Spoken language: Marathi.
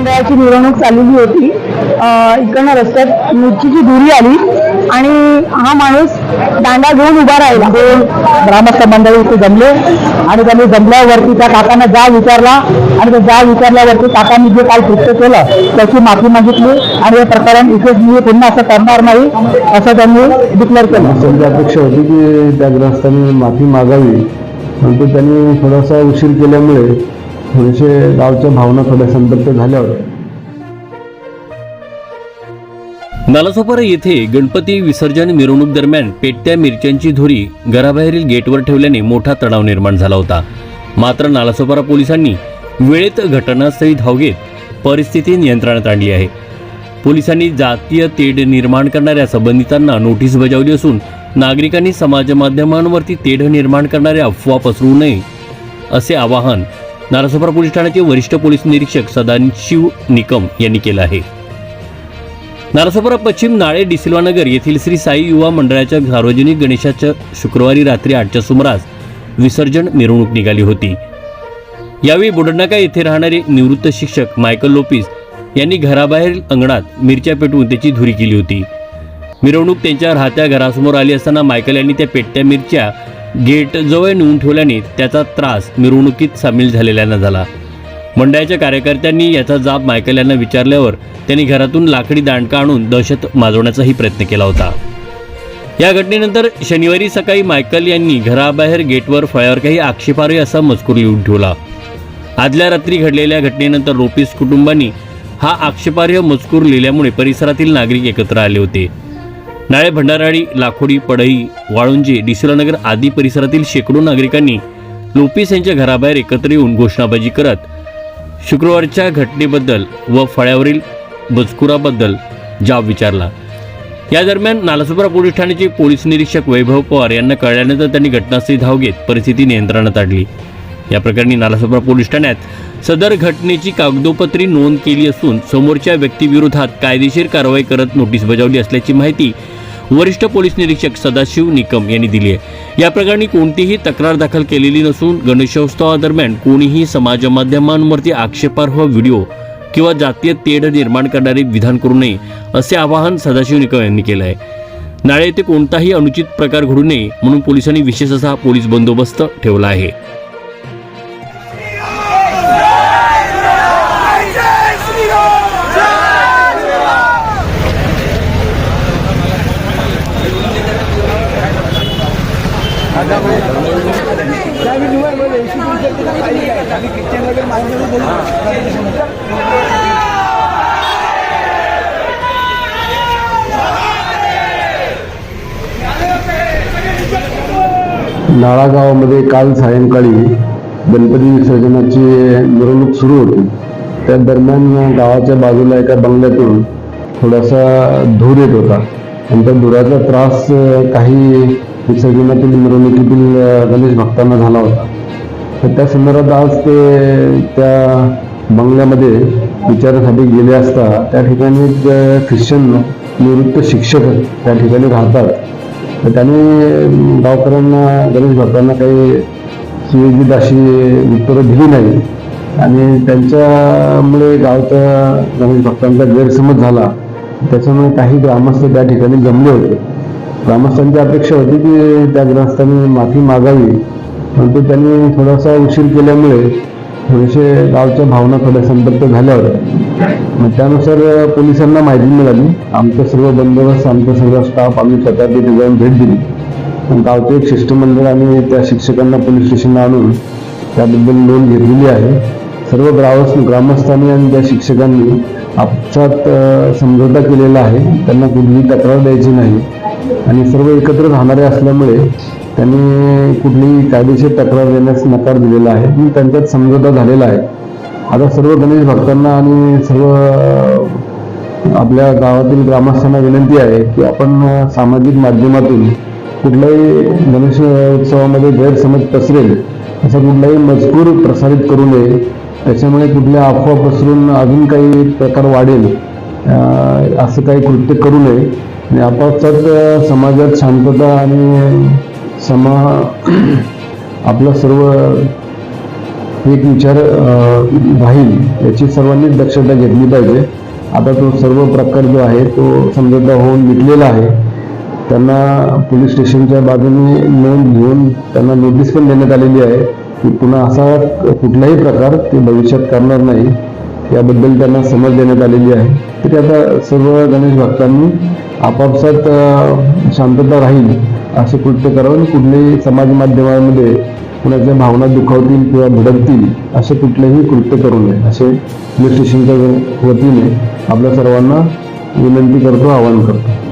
सकाळची मिरवणूक चाललेली होती. इकडनं रस्त्यात मिरचीची धुरी आली आणि हा माणूस दांडा घेऊन उभा राहिला. ग्रामस्थ मंडळी इथे जमले आणि त्यांनी जमल्यावरती त्या काकांना जा विचारला आणि त्या जा विचारल्यावरती काकांनी जे काल कृत्य केलं त्याची माफी मागितली आणि हे प्रकरण इथे मी पुन्हा असं करणार नाही असं त्यांनी डिक्लेअर केलं. त्यांची अपेक्षा होती की त्या ग्रस्तांनी माफी मागावी. परंतु त्यांनी थोडासा उशीर केल्यामुळे थोडेसे गावच्या भावना थोड्या संतप्त झाल्या होत्या नालासोपारा येथे गणपती विसर्जन मिरवणूक दरम्यान पेटत्या मिरच्यांची धुरी घराबाहेरील गेटवर ठेवल्याने मोठा तणाव निर्माण झाला होता. मात्र नालासोपारा पोलिसांनी वेळेत घटनास्थळी धाव घेत परिस्थिती नियंत्रणात आणली आहे. पोलिसांनी जातीय तेढ निर्माण करणाऱ्या संबंधितांना नोटीस बजावली असून नागरिकांनी समाज माध्यमांवरती तेढ निर्माण करणाऱ्या अफवा पसरू नये असे आवाहन नालासोपारा पोलीस ठाण्याचे वरिष्ठ पोलीस निरीक्षक सदाशिव निकम यांनी केलं आहे. नारासोपारा पश्चिम नाळे डिसिल्वानगर येथील श्री साई युवा मंडळाच्या सार्वजनिक गणेशाच्या शुक्रवारी रात्री आठच्या सुमारास विसर्जन मिरवणूक निघाली होती. यावेळी बुडनाका येथे राहणारे निवृत्त शिक्षक मायकल लोपिस यांनी घराबाहेर अंगणात मिरच्या पेटवून त्याची धुरी केली होती. मिरवणूक त्यांच्या राहत्या घरासमोर आली असताना मायकल यांनी त्या पेटत्या मिरच्या गेटजवळ नेऊन ठेवल्याने त्याचा त्रास मिरवणुकीत सामील झालेल्यांना झाला. मंडळाच्या कार्यकर्त्यांनी याचा जाब मायकल यांना विचारल्यावर त्यांनी घरातून लाकडी दांडका आणून दहशत माजवण्याचाही प्रयत्न केला होता. या घटनेनंतर शनिवारी सकाळी मायकल यांनी घराबाहेर गेटवर फळ्यावर काही आक्षेपार्ह असा मजकूर लिहून ठेवला. आदल्या रात्री घडलेल्या घटनेनंतर रोपिस कुटुंबांनी हा आक्षेपार्ह मजकूर लिहिल्यामुळे परिसरातील नागरिक एकत्र आले होते. नाळे भंडाराळी लाखोडी पडई वाळुंजे डिसुलानगर आदी परिसरातील शेकडो नागरिकांनी लोपीस यांच्या घराबाहेर एकत्र येऊन घोषणाबाजी करत शुक्रवारच्या घटनेबद्दल व फळ्यावरील मजकुराबद्दल जाब विचारला. या दरम्यान नालासोपारा पोलीस ठाण्याचे पोलीस निरीक्षक वैभव पवार यांना कळल्यानंतर त्यांनी घटनास्थळी धाव घेत परिस्थिती नियंत्रणात आणली. या प्रकरणी नालासोपारा पोलीस ठाण्यात सदर घटनेची कागदोपत्री नोंद केली असून समोरच्या व्यक्तीविरोधात कायदेशीर कारवाई करत नोटीस बजावली असल्याची माहिती वरिष्ठ पोलीस निरीक्षक सदाशिव निकम यांनी दिली आहे. या प्रकरणी कोणतीही तक्रार दाखल केलेली नसून गणेशोत्सवादरम्यान कोणीही समाज माध्यमांवरती आक्षेपार्ह व्हिडिओ किंवा जातीय तेढ निर्माण करणारे विधान करू नये असे आवाहन सदाशिव निकम यांनी केलं आहे. नाळे येथे कोणताही अनुचित प्रकार घडू नये म्हणून पोलिसांनी विशेष असा पोलीस बंदोबस्त ठेवला आहे. नाळागावामध्ये काल सायंकाळी गणपती विसर्जनाची मिरवणूक सुरू होती. त्या दरम्यान गावाच्या बाजूला एका बंगल्यातून थोडासा धूर येत होता. आणि त्या धुराचा त्रास काही विसर्जनातील मिरवणुकीतील गणेश भक्तांना झाला होता. तर त्या संदर्भात आज ते त्या बंगल्यामध्ये विचारासाठी गेले असता त्या ठिकाणी ख्रिश्चन निवृत्त शिक्षक त्या ठिकाणी राहतात. तर त्यांनी गावकऱ्यांना गणेश भक्तांना काही सुयोजित अशी उत्तरं दिली नाही आणि त्यांच्यामुळे गावच्या गणेश भक्तांचा गैरसमज झाला. त्याच्यामुळे काही ग्रामस्थ त्या ठिकाणी जमले होते. ग्रामस्थांची अपेक्षा होती की त्या ग्रामस्थांनी माफी मागावी. परंतु त्यांनी थोडासा उशीर केल्यामुळे थोडेसे गावच्या भावना थोड्या संतप्त झाल्यावर मग त्यानुसार पोलिसांना माहिती मिळाली. आमचं सर्व बंदोबस्त आमचा सर्व स्टाफ आम्ही स्वतः तिथे जाऊन भेट दिली. गावचं एक शिष्टमंडळ आणि त्या शिक्षकांना पोलीस स्टेशनला आणून त्याबद्दल नोंद घेतलेली आहे. सर्व ग्रामस्थ ग्रामस्थांनी आणि त्या शिक्षकांनी आपसात समझोता केलेला आहे. त्यांना कुठलीही तक्रार द्यायची नाही. आणि सर्व एकत्र राहणारे असल्यामुळे त्यांनी कुठलीही कायदेशीर तक्रार देण्यास नकार दिलेला आहे. आणि त्यांच्यात समझोता झालेला आहे. आता सर्व गणेश भक्तांना आणि सर्व आपल्या गावातील ग्रामस्थांना विनंती आहे की आपण सामाजिक माध्यमातून कुठल्याही गणेश उत्सवामध्ये गैरसमज पसरेल असा कुठलाही मजकूर प्रसारित करू नये. त्याच्यामुळे कुठल्या अफवा पसरून अजून काही प्रकार वाढेल असं काही कृत्य करू नये. आणि आपापसात समाजात शांतता आणि समा आपलं सर्व एक विचार राहील याची सर्वांनीच दक्षता घेतली पाहिजे. आता तो सर्व प्रकार जो आहे तो समजोता होऊन मिटलेला आहे. त्यांना पोलीस स्टेशनच्या बाजूने नोंद घेऊन त्यांना नोटीस पण देण्यात आलेली आहे की पुन्हा असा कुठलाही प्रकार ते भविष्यात करणार नाही. याबद्दल त्यांना समज देण्यात आलेली आहे. तरी आता सर्व गणेश भक्तांनी आपापसात शांतता राहील असे कृत्य करावं. कुठलेही समाज माध्यमांमध्ये कुणाच्या भावना दुखावतील किंवा भडकतील असे कुठलेही कृत्य करू नये. असे पोलीस स्टेशनच्या वतीने आपल्या सर्वांना विनंती करतो आवाहन करतो.